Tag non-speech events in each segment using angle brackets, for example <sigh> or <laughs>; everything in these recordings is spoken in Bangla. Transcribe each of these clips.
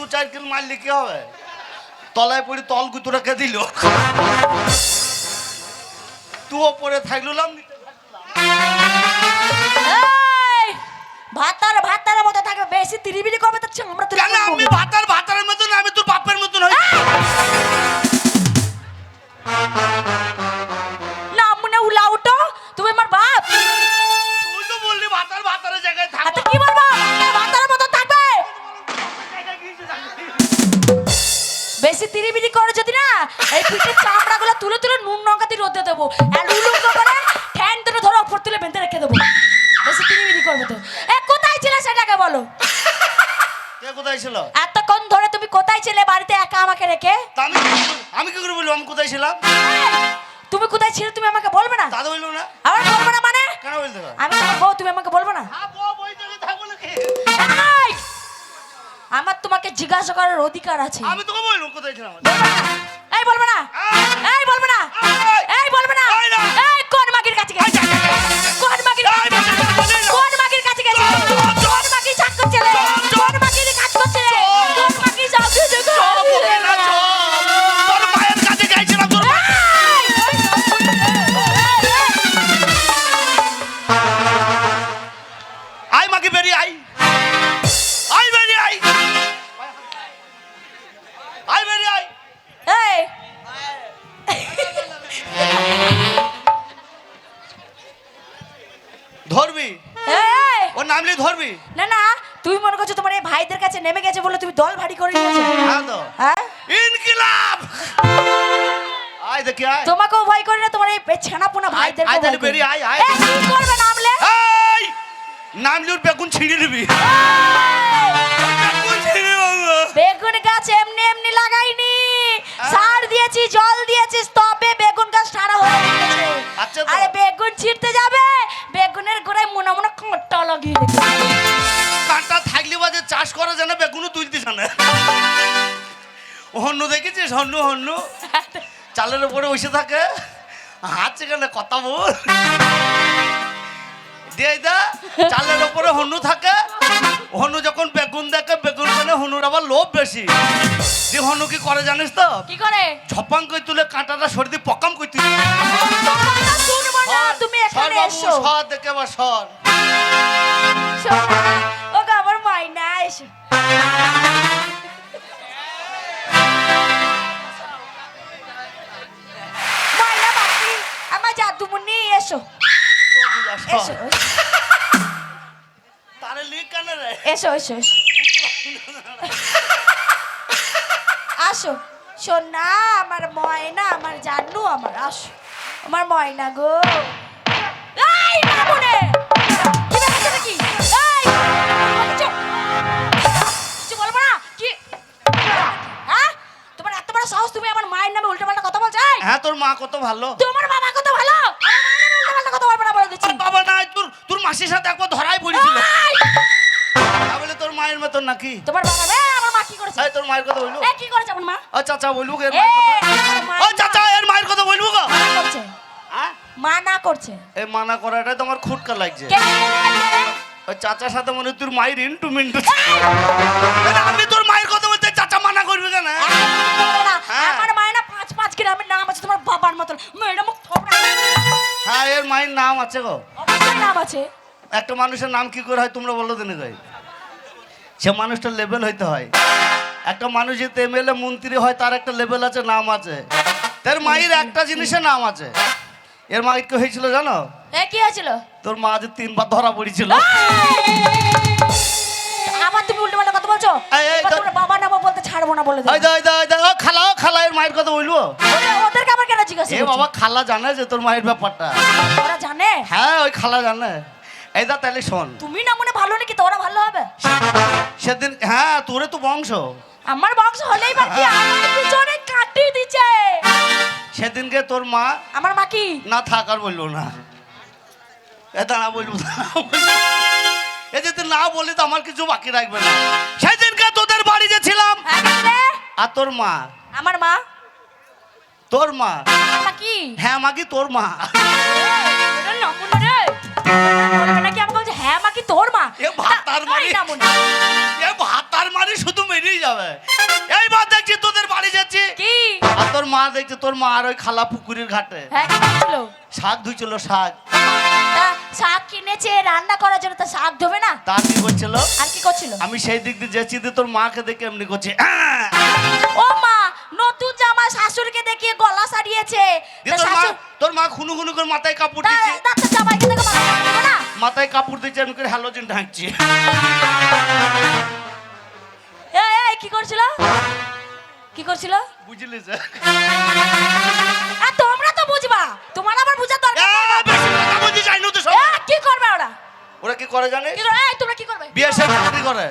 দু চার কিল মারলি কি হবে? তলায় পড়ি তল গুতুরাকে দিল। তুই ওপরে থাকলুলাম এই ভাতার ভাতার মতো থাকবে বেশি তিরিবিরি করবে তো আমরা কেন আমি ভাতার ভাতারের মতন আমি তোর বাপের মতন হই? না মনে উলা উঠো তুমি আমার বাপ। তুই তো বললি ভাতার ভাতারের জায়গায় থাকো। আর করে ঠ্যাং তুলে ধরে ওপর তুলে বেঁধে রেখে দেবো। বেশি করবে তো। এ কোথায় ছিলে সেটাকে বলো। কে কোথায় ছিল? এতক্ষণ ধরে তুমি কোথায় ছিলে বাড়িতে একা আমাকে রেখে? আমি কি করে- আমি কি করে বলব আমি কোথায় ছিলাম? তুমি কোথায় ছিলে তুমি আমাকে বলবে না? দাদা বলল না। আবার বলবে না মানে? কেন বলতে আমি বউ তুমি আমাকে বলবে না? হ্যাঁ! আমার তোমাকে জিজ্ঞাসা করার অধিকার আছে। আমি তোকে বলব কোথায় ছিলাম? এই বলবে না। নামলি ধরবি? না না তুমি মনে করছ তোমার এই ভাইদের কাছে নেমে গেছে বলে তুমি দল ভারী করে নিয়েছো? হ্যাঁ তো। হ্যাঁ? ইনকিলাব! আয় দেখি আয়। তোমাকেও ভয় করে না তোমার এই ছানাপোনা ভাইদের আয় তাহলে বেরিয়ে আয়, আয়। কি করবে নামলে এই! নামলি ওর বেগুন ছিঁড়ে নিবি। বেগুন। বেগুন গাছ এমনি এমনি লাগাইনি। সার দিয়েছি জল দিয়েছি তবে বেগুন গাছ সারা হয়ে গেছে। আচ্ছা আরে বেগুন ছিঁড়তে যাবে? মনে কাঁটা লাগিয়ে কাঁটা থাকলে বাজে চাষ করা জানে বেগুনও তুলতে জানে হন্নু দেখেছিস? হন্নু হন্নু চালের উপরে বসে থাকে। হাত সেখানে কথা বল। দিয়ে দা চালের উপরে হনু থাকে। হনু যখন বেগুন দেখে বেগুন মানে হনুর আবার লোভ বেশি। দিয়ে হনু কি করে জানিস তো? কি করে? ছপাং কই তুলে কাঁটাটা সরে দিয়ে পকাম কই তুলে। না তুমি এখানে এসো। সর দেখে বা সর। শোনো, এসো। এসো। এসো। তারে লিখ এসো এসো এসো। আসো। সোনা আমার ময়না আমার জানু আমার আসো। আমার ময়না গো। হ্যাঁ তোর মা কত ভালো? তোমার বাবা কত ভালো? বাবা নাই তোর তোর মাসির সাথে একবার ধরাই পড়েছিল তাহলে তোর মায়ের মতন নাকি? তোমার বাবা রে আমার মা কি করেছে? এই তোর মায়ের কথা বলব? এ কি করেছে আমার মা? ও চাচা বলব এর মায়ের কথা? ও চাচা এর মায়ের কথা বলব গো। মানা করছে? করছে? এই মানা করাটাই তোমার খুটকা লাগছে। ওই চাচার সাথে মনে তোর মায়ের ইন্টু মিন্টু আমি মতন মেয়েটা মুখ থোবড়া হ্যাঁ এর মায়ের নাম আছে গো। অবশ্যই নাম আছে। একটা মানুষের নাম কি করে হয় তোমরা বলো দিনে গাই সে মানুষটার লেভেল হইতে হয়। একটা মানুষ যদি এমএলএ মন্ত্রী হয় তার একটা লেভেল আছে নাম আছে। তার মায়ের একটা জিনিসের নাম আছে। এর মায়ের কি হয়েছিল জানো? এ কি হয়েছিল? তোর মা যে তিনবার ধরা পড়েছিল। আবার তুমি উল্টো পাল্টা কথা বলছো? ছাড়বো না বলে ওই দেবো ওই দা ওই দা ও খালা ও খালা এর মায়ের কথা বলব? ওদের- ওদেরকে আবার কেন জিজ্ঞাসা এ বাবা খালা জানে যে তোর মায়ের ব্যাপারটা। ওরা জানে? হ্যাঁ ওই খালা জানে। এই দা তাহলে শোন। তুমি না মনে ভালো নাকি তোরা ভালো হবে? সেদিন হ্যাঁ তোরে তো বংশ। আমার বংশ হলেই বা কি? আমার পিছনে কাটি দিচ্ছে সেদিনকে তোর মা আমার মা কি? না থাকার বলল না। এ দাঁড়া বলব দাঁড়া, বলব। এ যদি না বলি তো আমার কিছু বাকি রাখবে না। সেদিনকে তোদের বাড়ি যে ছিলাম হ্যাঁ, আর তোর মা। আমার মা? তোর মা। কি? হ্যাঁ মাগি তোর মা? হ্যাঁ তোর মা? এ ভাতার মারি। এ ভাতার মারি শুধু মেরেই যাবে। এইবার দেখছি তোদের বাড়ি যাচ্ছি। কি? আর তোর মা দেখছে তোর মা আর ওই খালা পুকুরের ঘাটে। হ্যাঁ শাক ধুইছিল শাক। শাক কিনেছে রান্না করার জন্য তা শাক ধোবে না। তার কি করছিল? আর কি করছিল? আমি সেই দিক দিয়ে যেছি দিয়ে তোর মাকে দেখে এমনি করছি। ও মা নতুন জামা শাশুড়িকে দেখিয়ে গলা সারিয়েছে। দিয়ে তোর মা তোর মা খুনু খুনু করে মাথায় কাপড় তা- দিচ্ছে। তা জামাইকে দেখে মাথা না। মাথায় কাপড় দিচ্ছে আমি করে হ্যালোজেন ঢাকছি। এই কি করছিল? কি করছিল? বুঝলি স্যার আর তোমরা তো বুঝবা তোমার করে জানিস? এই তোমরা কি করবে? বিএসএফ চাকরি করে।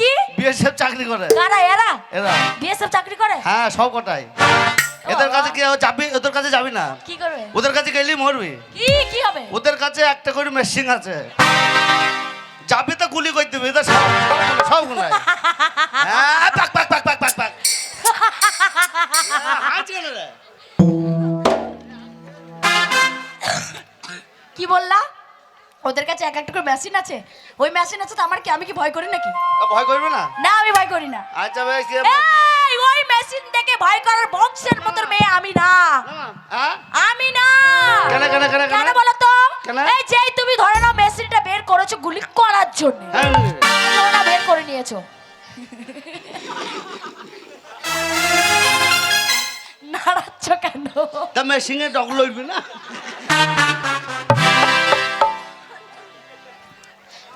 কি বিএসএফ চাকরি করে। কারা এরা? এরা। বিএসএফ চাকরি করে? হ্যাঁ সব কটাই। এদের কাছে কি যাবি ওদের কাছে যাবি না। কি করবে? ওদের কাছে গেলি মরবি। কি কি হবে? ওদের কাছে একটা করে মেশিন আছে। যাবি তো গুলি করে দিবি এদের সব সব গুলাই। হ্যাঁ পাক পাক পাক পাক পাক পাক। হ্যাঁ? কি বললা? ওদের কাছে এক একটা করে মেশিন আছে। ওই মেশিন আছে তো আমার কি আমি কি ভয় করি নাকি? ভয় করবে না? না আমি ভয় করি না। আচ্ছা ভাই এই ওই মেশিন দেখে ভয় করার বংশের মতো মেয়ে আমি না। হ্যাঁ? আমি না। কেন কেন কেন কেন? বলো তো? এই যেই তুমি ধরে নাও মেশিনটা বের করেছ গুলি করার জন্য। হ্যাঁ। তোমরা বের করে নিয়েছো। নাড়াচ্ছ কেন? তা মেশিনে ডগ লইবি না?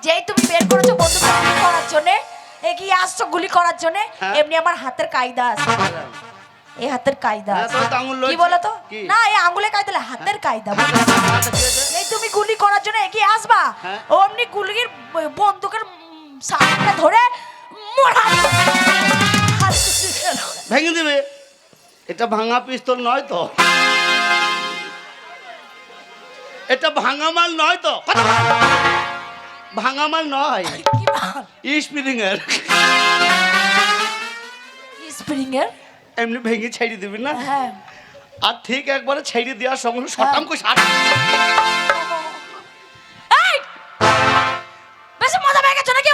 যেই তুমি বের করেছ বন্দুক গুলি করার জন্য এগিয়ে আসছো গুলি করার জন্য হ্যাঁ। এমনি আমার হাতের কায়দা আছে এই হাতের কায়দা হ্যাঁ, কি লইছে। বলো তো না এই আঙ্গুলে কায়দা না, হাতের কায়দা? এই তুমি গুলি করার জন্য এগিয়ে আসবা হ্যাঁ। অমনি গুলির বন্দুকের সামনে ধরে মোড়া হাত ভেঙে দিবে এটা ভাঙা পিস্তল নয় তো এটা ভাঙা মাল নয় তো কথা। ভাঙা মাল নয়। <laughs> কি মাল? স্প্রিং এর স্প্রিং এর এমনি ভেঙে ছেড়ে দিবি না? হ্যাঁ। আর ঠিক একবারে ছেড়ে দেওয়ার সঙ্গে করে পেয়ে নাকি?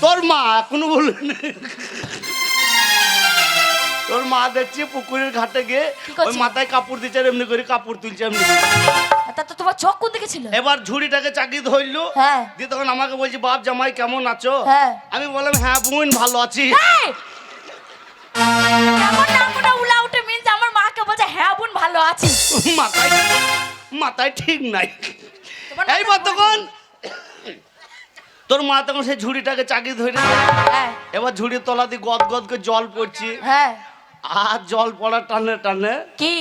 তোর মা কোনো বলবি না তোর মা দেখছি পুকুরের ঘাটে গিয়ে ওই মাথায় কাপড় দিচ্ছে এমনি করে কাপড় তুলছে এমনি তা তো তোমার চোখ কোন দিকে ছিল? এবার ঝুড়িটাকে চাকরি ধরলো হ্যাঁ। দিয়ে তখন আমাকে বলছি বাপ জামাই কেমন আছো? হ্যাঁ। আমি বললাম হ্যাঁ বোন ভালো আছি! কেমন নামটা উলা উঠে মিন্স আমার মাকে বলছে হ্যাঁ বোন ভালো আছি। মাথায় মাথায় ঠিক নাই। এইবার তখন তোর মা তখন সেই ঝুড়িটাকে চাকরি ধরে হ্যাঁ। এবার ঝুড়ির তলা দিয়ে গদ গদ করে জল পড়ছি। হ্যাঁ। আর জল পড়া টানে টানে। কি?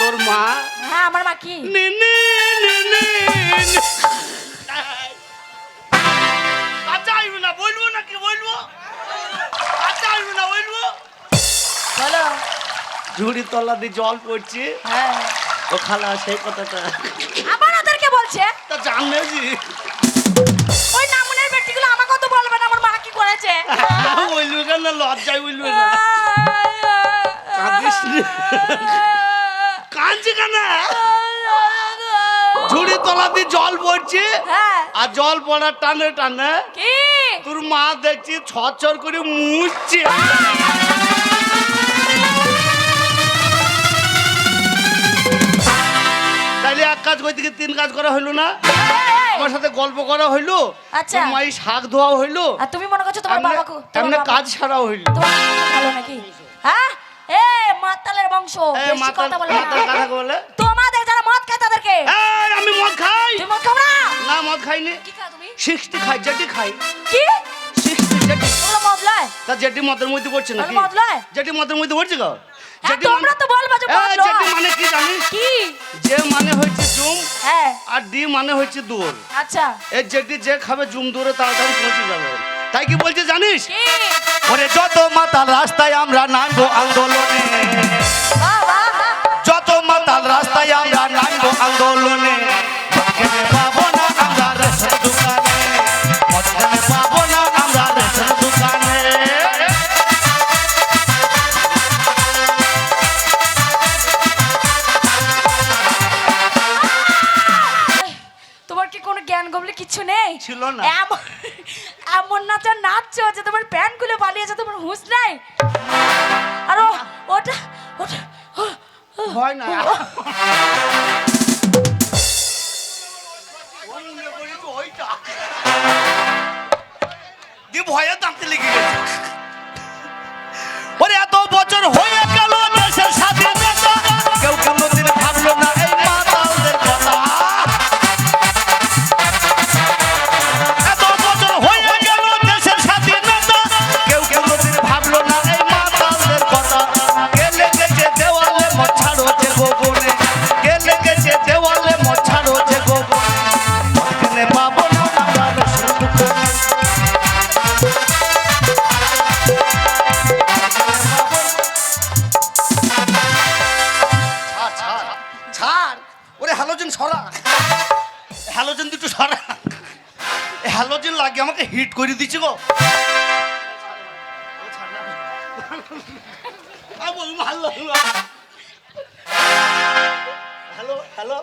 তোর মা? হ্যাঁ আমার মা কি? না বলব না কি বলব না বলব? বলো। ঝুড়ির তলা দিয়ে জল পড়ছি। হ্যাঁ। ও খালা সেই কথাটা। আবার ওদেরকে বলছে? তা জানলে জি। ওই নামুনের ব্যক্তিগুলো আমাকে তো বলবে না আমার মা কি করেছে? বলব কেন? লজ্জায় বলব না। কাঁদছি কেন <laughs> ঝুড়ি তলা দিয়ে জল পড়ছে হ্যাঁ। আর জল পড়ার টানে টানে তোর মা দেখছি ছর করে মুছছে। তাইলে এক কাজ করতে গিয়ে তিন কাজ করা হইল না? তোমার সাথে গল্প করা হইল আচ্ছা। তোর মাই শাক ধোয়া হইল আর তুমি মনে করছ তোমার বাবাকে তোমার কাজ সারা হইল। তোমার ভালো নাকি? হ্যাঁ? বংশ বেশি কথা বলে কথা বলে। তোমাদের যারা মদ খায় তাদেরকে এই আমি মদ খাই। তুমি মদ খাও না? না মদ খাইনি। কি খাও তুমি? সিক্সটি খাই জেটি খাই। কি? সিক্সটি জেটি। তোমরা মদ লয়? তা জেটি মদের মধ্যে পড়ছে নাকি? মদ লয়? জেটি মদের মধ্যে পড়ছে গো? হ্যাঁ তোমরা মানে- তো বলবা যে মদ এই জেটি মানে কি জানিস কি? যে মানে হচ্ছে জুম হ্যাঁ। আর ডি মানে হচ্ছে দূর। আচ্ছা। এই যেটি যে খাবে জুম দূরে তাড়াতাড়ি পৌঁছে যাবে। তাই কি বলছে জানিস? ওরে যত মাতাল রাস্তায় আমরা নামবো আন্দোলনে। মাতাল রাস্তায় আমরা ভয়ে দাঁড়তে লেগে গেছে। এত বছর হয়ে গেল। আমাকে হিট করে দিচ্ছে গো। ভালো হ্যালো হ্যালো হ্যালো হ্যালো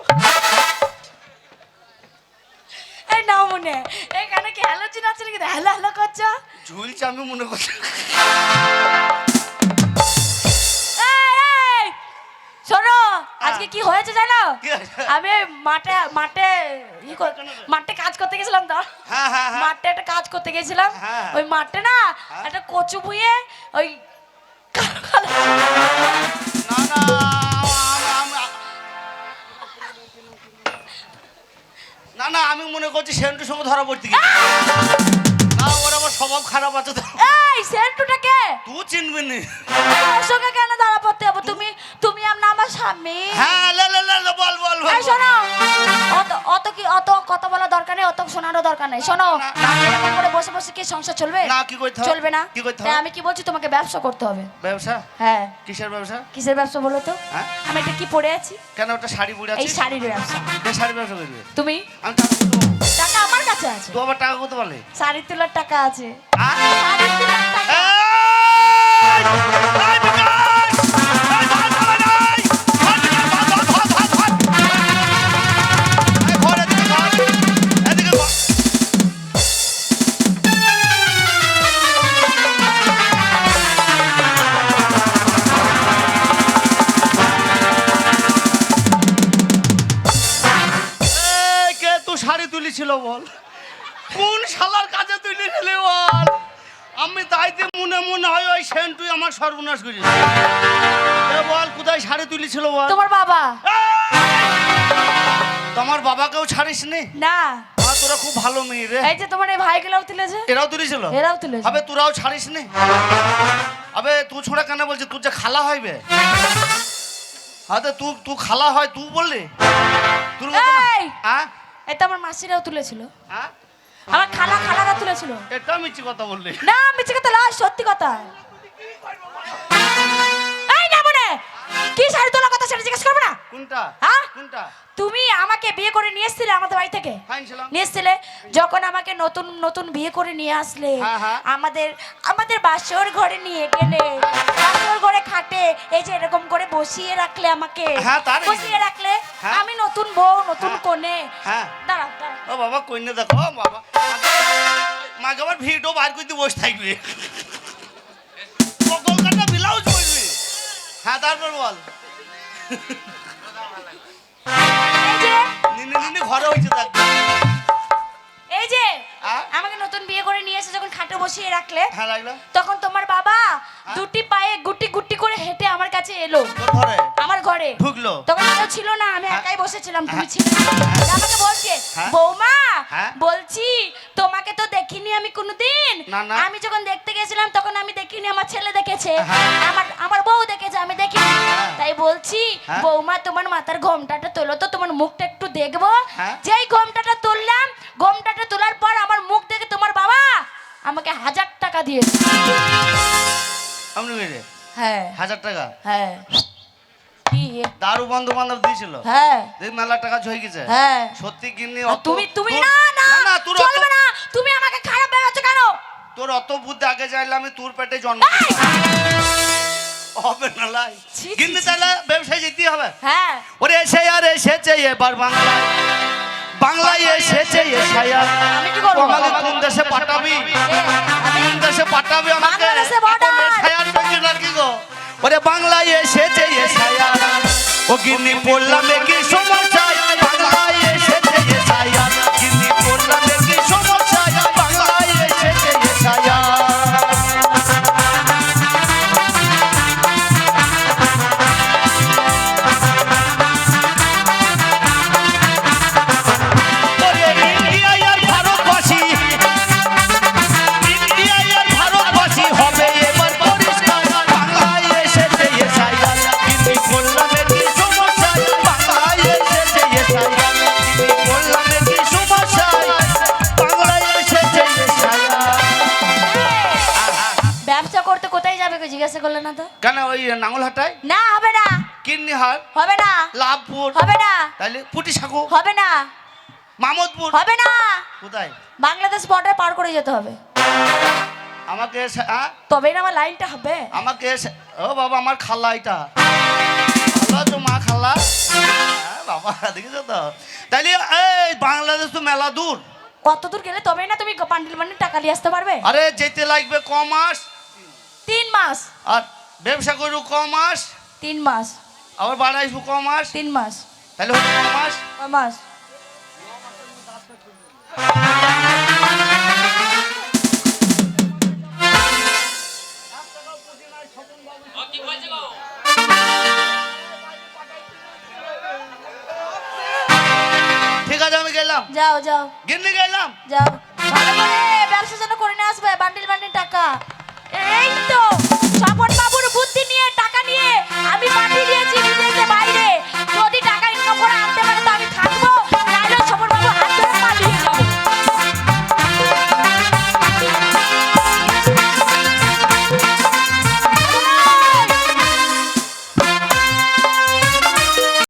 এই নাও মনে এখানে কি হ্যালোজিন আছে নাকি? হ্যালো হ্যালো করছ? ঝুলছে আমি মনে করছি। শোনো আজকে কি হয়েছে জানো? আমি মাঠে মাঠে মাঠে কাজ করতে গেছিলাম তো। হ্যাঁ হ্যাঁ হ্যাঁ। মাঠে একটা কাজ করতে গেছিলাম। হ্যাঁ। ওই মাঠে না হ্যাঁ। একটা কচু ভুঁয়ে ওই না না আম- মনে করছি সেন্টুর সঙ্গে ধরা পড়তে গেছি। স্বভাব খারাপ আছে তো। এই সেন্টুটাকে তুই চিনবি নি। সঙ্গে কেন দাঁড়া পড়তে যাব তুমি তুমি আমরা আমার স্বামী। হ্যাঁ লে লে লে বল বল বল। শোনো। অত অত কি অত কথা বলা দরকার নেই অত শোনারও দরকার নেই। শোনো এরকম করে বসে বসে কি সংসার চলবে? না, কি হবে? চলবে না? কি হবে? আমি কি বলছি তোমাকে ব্যবসা করতে হবে। ব্যবসা? হ্যাঁ। কিসের ব্যবসা? কিসের ব্যবসা বলো তো? হ্যাঁ? আমি এটা কি পড়ে আছি? কেন ওটা শাড়ি পরে এই শাড়ির ব্যবসা। কে শাড়ি ব্যবসা করবে? তুমি? আমি টাকা করতে পারব টাকা কত বলে? শাড়ি তোলার টাকা আছে? শাড়ি তোলার টাকা। আমি তাইতে মনে মনে হয় ওই সেন্টুই আমার সর্বনাশ করেছে। বল কোথায় শাড়ি তুলেছিল বল? তোমার বাবা। তোমার বাবাকেও ছাড়িস নি? না। আ, তোরা খুব ভালো মেয়ে রে। এই যে তোমার এই ভাইগুলোও তুলেছে? এরাও তুলেছিল? এরাও তুলেছে। আবে তোরাও ছাড়িস নি? আবে তুই ছোড়া কেন বলছিস? তুই যে খালা হইবে হাতে তুই তুই খালা হয় তুই বললি? মতো এই! হ্যাঁ? এটা আমার মাসিরাও তুলেছিল। হ্যাঁ? আমার খালা খালারা তুলেছিল। এটা মিছি কথা বললি। না মিছে কথা লয় সত্যি কথা। এই না মনে কি শাড়ি তোলার কথা সেটা জিজ্ঞেস করবে না? কোনটা? হ্যাঁ? কোনটা? তুমি আমাকে বিয়ে করে নিয়ে এসেছিলে আমাদের বাড়ি থেকে? নিয়ে এসেছিলে যখন আমাকে নতুন নতুন বিয়ে করে নিয়ে আসলে। হ্যাঁ, হ্যাঁ। আমাদের আমাদের বাসর ঘরে নিয়ে গেলে বাসর ঘরে খাটে এই যে এরকম করে বসিয়ে রাখলে আমাকে। হ্যাঁ? বসিয়ে রাখলে। আমি নতুন বউ নতুন। কোণে দাঁড়াও দাঁড়াও। ও বাবা কইনে দেখো বাবা। মাকে আবার ভিডিও বার করতে বসে থাকবে। কলকাতা ব্লাউজ পরবে। হ্যাঁ তারপর বল। নিনে নিনে ঘরে হয়েছে থাকবে। এই যে আমাকে নতুন বিয়ে করে নিয়ে এসে যখন খাটে বসিয়ে রাখলে হ্যাঁ লাগল তখন তোমার বাবা দুটি পায়ে গুটি গুটি করে হেঁটে আমার কাছে এলো আমার ঘরে ঢুকলো তখন কেউ ছিল না আমি হ্যাঁ। একাই বসেছিলাম তুমি হ্যাঁ। ছিলে আমাকে বলছে। বৌমা। বলছি তোমাকে তো দেখিনি আমি কোনোদিন। আমি যখন দেখতে গেছিলাম তখন আমি দেখিনি আমার ছেলে দেখেছে। আমার আমার বউ দেখেছে আমি দেখিনি। তাই বলছি। বৌমা তোমার মাথার ঘোমটাটা তোলো তো তোমার মুখটা একটু দেখব। যেই ঘোমটাটা তুললাম ঘোমটাটা তোলার পর আমার মুখ দেখে তোমার বাবা আমাকে হাজার টাকা দিয়েছে। আপনি মেরে হ্যাঁ। হাজার টাকা? হ্যাঁ। দারু বন্ধু বান্ধব দিয়েছিল? হ্যাঁ। মেলা টাকা ঝই গেছে। হ্যাঁ। সত্যি কিনি তুমি তুমি না না না তোর চলবে না। তুমি আমাকে খারাপ ভেবেছো কেন? তোর অত বুদ্ধি আগে চাইলে আমি তোর পেটে জন্ম হবে না লাই। কিন্তু তাহলে ব্যবসায় যেতে হবে। হ্যাঁ। ওরে এসে আর এসেছে এবার বাংলায়। বাংলায় এসেছে এসায়া? আমাকে কোন দেশে পাঠাবি? কোন দেশে পাঠাবি আমাকে? এসায়ার আর কি গো? ওরে বাংলায় এসেছে এসায়া ও গিন্নি পড়লাম কি সমস্যা। হবে না। মামদপুর। হবে না। কোথায়? বাংলাদেশ বর্ডার পার করে যেতে হবে। আমাকে তবেই না আমার লাইনটা হবে। আমাকে ও বাবা আমার খালা এটা। খালা তো মা খালা হ্যাঁ, বাবা দেখেছ তো? তাইলে এই বাংলাদেশ তো মেলা দূর। কত দূর গেলে তবেই না তুমি পান্ডিল পান্ডিল টাকা নিয়ে আসতে পারবে? আরে যেতে লাগবে ক মাস? তিন মাস। আর ব্যবসা করব ক মাস? তিন মাস। আবার বাড়াইবো ক মাস? তিন মাস। তাহলে হলো মাস মাস ঠিক আছে আমি গেলাম। যাও যাও। গিন্নি গেলাম। যাও। ভালো করে ব্যবসা যেন করে নিয়ে আসবে বান্ডিল বান্ডিল টাকা। এই তো স্বপন বাবুর বুদ্ধি নিয়ে টাকা নিয়ে আমি পাঠিয়ে দিয়েছি বাইরে। por arte, ¿verdad?